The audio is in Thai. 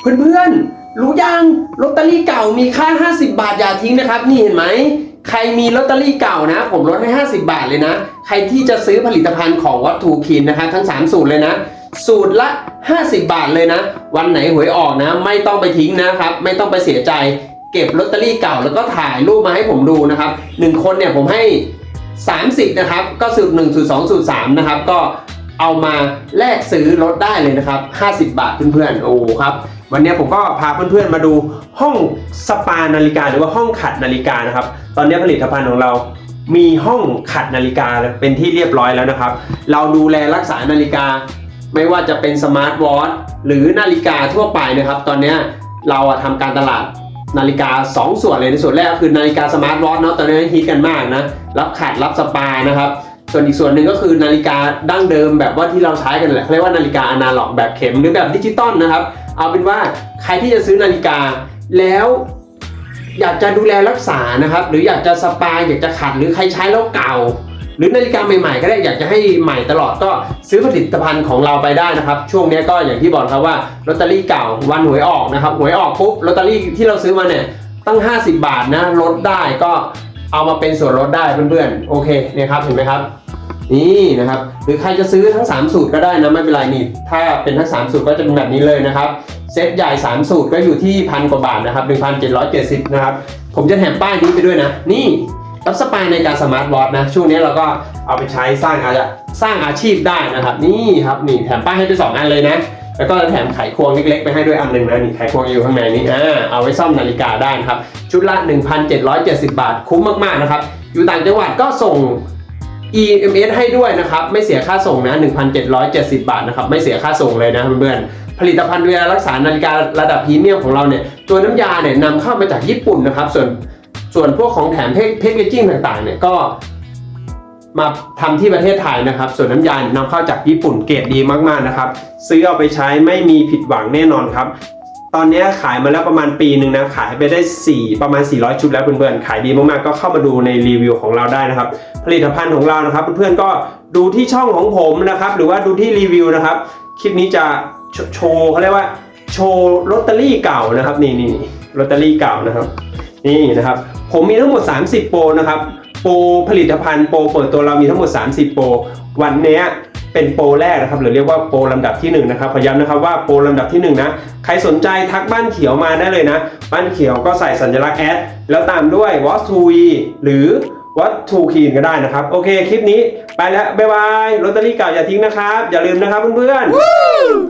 เพื่อนๆ รู้ยังลอตเตอรี่เก่ามีค่า 50 บาทอย่าทิ้งนะครับ นี่เห็นไหม ใครมีลอตเตอรี่เก่านะ ผมลดให้ 50 บาทเลยนะ ใครที่จะซื้อผลิตภัณฑ์ของวัตถุคินนะคะทั้ง 3 สูตรเลยนะ สูตรละ 50 บาทเลยนะ วันไหนหวยออกนะ ไม่ต้องไปทิ้งนะครับ ไม่ต้องไปเสียใจ เก็บลอตเตอรี่เก่าแล้วก็ถ่ายรูปมาให้ผมดูนะครับหนึ่งคนเนี่ยผมให้ 30 นะครับ ก็สูตร1สูตร2สูตร3นะครับ ก็ เอามาแลกซื้อลดได้เลยนะครับ 50 บาทเพื่อนๆ โอ้ครับ วันนี้ผมก็พาเพื่อนๆมาดูห้องสปานาฬิกาหรือว่าห้องขัดนาฬิกานะครับ ตอนนี้ผลิตภัณฑ์ของเรามีห้องขัดนาฬิกาเป็นที่เรียบร้อยแล้วนะครับ เราดูแลรักษานาฬิกา ไม่ว่าจะเป็นสมาร์ทวอทหรือนาฬิกาทั่วไปนะครับ ตอนนี้เราอะทำการตลาดนาฬิกา 2 ส่วนเลยในส่วนแรกก็คือนาฬิกาสมาร์ทวอทเนาะตอนนี้ฮิตกันมากนะ รับขัดรับสปานะครับ ส่วนอีกส่วนหนึ่งก็คือนาฬิกาดั้งเดิมแบบว่าที่เราใช้กันแหละเรียกว่านาฬิกาอนาล็อกแบบเข็มหรือแบบดิจิตอลนะครับ เอาเป็นว่าใครที่จะซื้อนาฬิกาแล้วอยากจะดูแลรักษานะครับ หรืออยากจะสปาอยากจะขัดหรือใครใช้แล้วเก่า หรือนาฬิกาใหม่ๆ ก็ได้อยากจะให้ใหม่ตลอดก็ซื้อผลิตภัณฑ์ของเราไปได้นะครับ ช่วงนี้ก็อย่างที่บอกครับว่าลอตเตอรี่เก่าวันหวยออกนะครับหวยออกปุ๊บลอตเตอรี่ที่เราซื้อมาเนี่ยตั้ง 50 บาทนะลดได้ก็ เอามาเป็นส่วนลดได้เพื่อนๆ โอเคเนี่ยครับเห็นไหมครับ นี่นะครับหรือใครจะซื้อทั้ง 3 สูตรก็ได้นะไม่เป็นไรนี่ถ้าเป็นทั้ง 3 สูตรก็จะเป็นแบบนี้เลยนะครับเซตใหญ่ 3 สูตรก็อยู่ที่พันกว่าบาทนะครับ1,770นะครับผมจะแถมป้ายนี้ไปด้วยนะ นี่รับสปายในการสมาร์ทวอทนะ ช่วงนี้เราก็เอาไปใช้สร้างอาสร้างอาชีพได้นะครับ นี่ครับนี่แถมป้ายให้ไปสองอันเลยนะ แล้วก็แถมไขควงเล็กๆ ไปให้ด้วยอันหนึ่งนะนี่ไขควงอยู่ข้างในนี้อ่าเอาไว้ซ่อมนาฬิกาได้นะครับ ชุดละ 1,770 บาท คุ้มมากๆนะครับ อยู่ต่างจังหวัดก็ส่ง EMS ให้ด้วยนะครับ ไม่เสียค่าส่งนะ 1,770 บาทนะครับ ไม่เสียค่าส่งเลยนะเพื่อนๆผลิตภัณฑ์ดูแลรักษานาฬิการะดับพรีเมียมของเราเนี่ย ตัวน้ำยาเนี่ยนำเข้ามาจากญี่ปุ่นนะครับ ส่วนส่วนพวกของแถมแพคเกจิ้งต่างๆเนี่ยก็มาทำที่ประเทศไทยนะครับ ส่วนน้ำยานำเข้าจากญี่ปุ่นเกรดดีมากๆนะครับ ซื้อเอาไปใช้ไม่มีผิดหวังแน่นอนครับ ตอนนี้ขายมาแล้วประมาณปีหนึ่งนะ ขายไปได้ 4 ประมาณ 400 ชุดแล้วเพื่อนๆ ขายดีมากๆ ก็เข้ามาดูในรีวิวของเราได้นะครับ ผลิตภัณฑ์ของเรานะครับ เพื่อนๆ ก็ดูที่ช่องของผมนะครับ หรือว่าดูที่รีวิวนะครับ คลิปนี้จะโชโชว์เขาเรียกว่าโชว์ลอตเตอรี่เก่านะครับ นี่นี่ลอตเตอรี่เก่านะครับ นี่นะครับ ผมมีทั้งหมด 30 โปรนะครับ โปรผลิตภัณฑ์โปรเปิดตัวเรามีทั้งหมด 30 โปร วันนี้ เป็นโปรแรกนะครับหรือเรียกว่าโปรลำดับที่1นะครับขอย้ำนะครับว่าโปรลำดับที่1นะใครสนใจทักบ้านเขียวมาได้เลยนะ บ้านเขียวก็ใส่สัญลักษณ์แอดแล้วตามด้วยวอตทูวีหรือวัตทูคีนก็ได้นะครับ โอเค คลิปนี้ไปแล้ว บ๊ายบายลอตเตอรี่เก่าอย่าทิ้งนะครับ อย่าลืมนะครับเพื่อนๆ